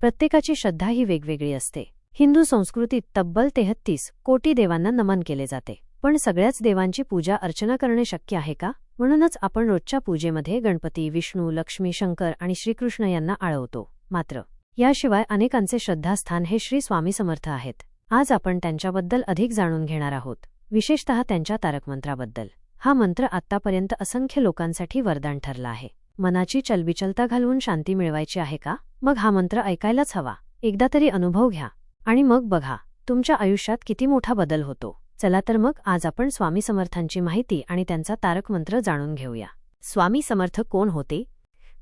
प्रत्येकाची श्रद्धा ही वेगवेगळी असते. हिंदू संस्कृतीत तब्बल तेहत्तीस कोटी देवांना नमन केले जाते. पण सगळ्याच देवांची पूजा अर्चना करणे शक्य आहे का? म्हणूनच आपण रोजच्या पूजेमध्ये गणपती विष्णू लक्ष्मी शंकर आणि श्रीकृष्ण यांना आळवतो. मात्र याशिवाय अनेकांचे श्रद्धास्थान हे श्री स्वामी समर्थ आहेत. आज आपण त्यांच्याबद्दल अधिक जाणून घेणार आहोत. विशेषतः त्यांच्या तारकमंत्राबद्दल. हा मंत्र आत्तापर्यंत असंख्य लोकांसाठी वरदान ठरला आहे. मनाची चलबिचलता घालवून शांती मिळवायची आहे का? मग हा मंत्र ऐकायलाच हवा. एकदा तरी अनुभव घ्या. आणि मग बघा तुमच्या आयुष्यात किती मोठा बदल होतो. चला तर मग आज आपण स्वामी समर्थांची माहिती आणि त्यांचा तारक मंत्र जाणून घेऊया. स्वामी समर्थ कोण होते?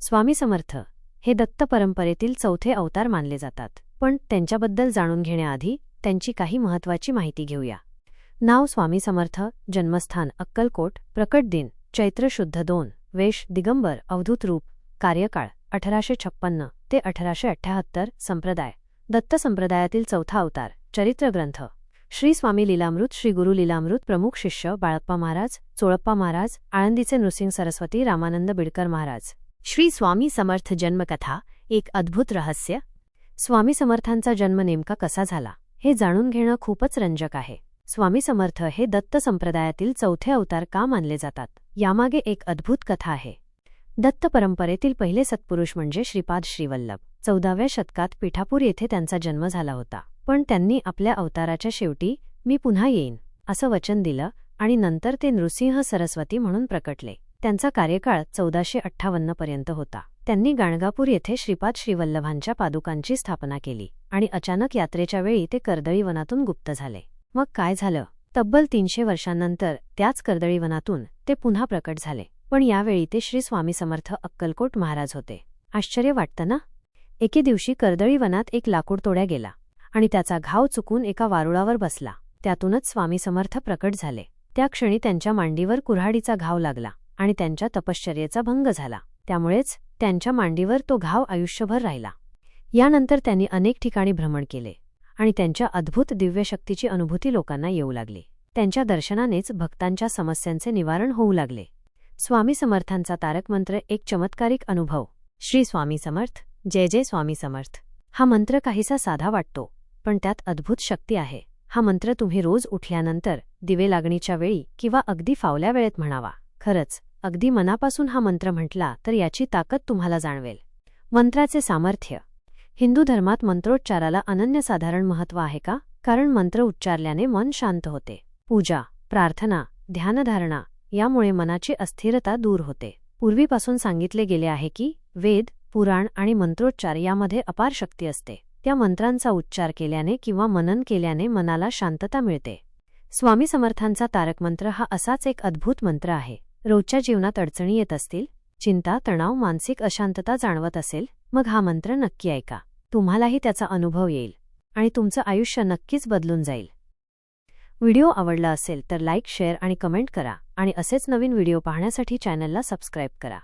स्वामी समर्थ हे दत्त परंपरेतील चौथे अवतार मानले जातात. पण त्यांच्याबद्दल जाणून घेण्याआधी त्यांची काही महत्वाची माहिती घेऊया. नाव स्वामी समर्थ जन्मस्थान अक्कलकोट प्रकट दिन चैत्र शुद्ध दोन. वेश दिगंबर अवधूत रूप कार्यकाळ अठराशे छप्पन्न ते अठराशे अठ्याहत्तर संप्रदाय दत्त संप्रदायातील चौथा अवतार चरित्रग्रंथ श्री स्वामी लीलामृत श्री गुरु लीलामृत प्रमुख शिष्य बाळप्पा महाराज चोळप्पा महाराज आळंदीचे नृसिंग सरस्वती रामानंद बिडकर महाराज. श्री स्वामी समर्थ जन्मकथा एक अद्भुत रहस्य. स्वामी समर्थांचा जन्म नेमका कसा झाला हे जाणून घेणं खूपच रंजक आहे. स्वामी समर्थ हे दत्त संप्रदायातील चौथे अवतार का मानले जातात? यामागे एक अद्भुत कथा आहे. दत्त परंपरेतील पहिले सत्पुरुष म्हणजे श्रीपाद श्रीवल्लभ. चौदाव्या शतकात पिठापूर येथे त्यांचा जन्म झाला होता. पण त्यांनी आपल्या अवताराच्या शेवटी मी पुन्हा येईन असं वचन दिलं आणि नंतर ते नृसिंह सरस्वती म्हणून प्रकटले. त्यांचा कार्यकाळ चौदाशे अठ्ठावन्न पर्यंत होता. त्यांनी गाणगापूर येथे श्रीपाद श्रीवल्लभांच्या पादुकांची स्थापना केली आणि अचानक यात्रेच्या वेळी ते कर्दळीवनातून गुप्त झाले. मग काय झालं? तब्बल तीनशे वर्षांनंतर त्याच कर्दळीवनातून ते पुन्हा प्रकट झाले. पण यावेळी ते श्री स्वामी समर्थ अक्कलकोट महाराज होते. आश्चर्य वाटतं ना? एके दिवशी कर्दळीवनात एक लाकूड तोड्या गेला आणि त्याचा घाव चुकून एका वारुळावर बसला. त्यातूनच स्वामी समर्थ प्रकट झाले. त्या क्षणी त्यांच्या मांडीवर कुऱ्हाडीचा घाव लागला आणि त्यांच्या तपश्चर्येचा भंग झाला. त्यामुळेच त्यांच्या मांडीवर तो घाव आयुष्यभर राहिला. यानंतर त्यांनी अनेक ठिकाणी भ्रमण केले. आणि त्यांच्या अद्भुत दिव्यशक्तीची अनुभूती लोकांना येऊ लागली. त्यांच्या दर्शनानेच भक्तांच्या समस्यांचे निवारण होऊ लागले. स्वामी समर्थांचा तारक मंत्र एक चमत्कारिक अनुभव. श्री स्वामी समर्थ जय जय स्वामी समर्थ. हा मंत्र काहीसा साधा वाटतो पण त्यात अद्भुत शक्ती आहे. हा मंत्र तुम्ही रोज उठल्यानंतर दिवे लागणीच्या वेळी किंवा अगदी फावल्या वेळेत म्हणावा. खरंच अगदी मनापासून हा मंत्र म्हटला तर याची ताकद तुम्हाला जाणवेल. मंत्राचे सामर्थ्य. हिंदू धर्मात मंत्रोच्चाराला अनन्यसाधारण महत्त्व आहे का? कारण मंत्र उच्चारल्याने मन शांत होते. पूजा प्रार्थना ध्यानधारणा यामुळे मनाची अस्थिरता दूर होते. पूर्वीपासून सांगितले गेले आहे की वेद पुराण आणि मंत्रोच्चार यामध्ये अपार शक्ती असते. त्या मंत्रांचा उच्चार केल्याने किंवा मनन केल्याने मनाला शांतता मिळते. स्वामी समर्थांचा तारक मंत्र हा असाच एक अद्भुत मंत्र आहे. रोजच्या जीवनात अडचणी येत असतील चिंता तणाव मानसिक अशांतता जाणवत असेल मग हा मंत्र नक्की ऐका. तुम्हालाही त्याचा अनुभव येईल आणि तुमचं आयुष्य नक्कीच बदलून जाईल. व्हिडिओ आवडला असेल तर लाईक शेअर आणि कमेंट करा आणि असेच नवीन व्हिडिओ पाहण्यासाठी चॅनलला सबस्क्राईब करा.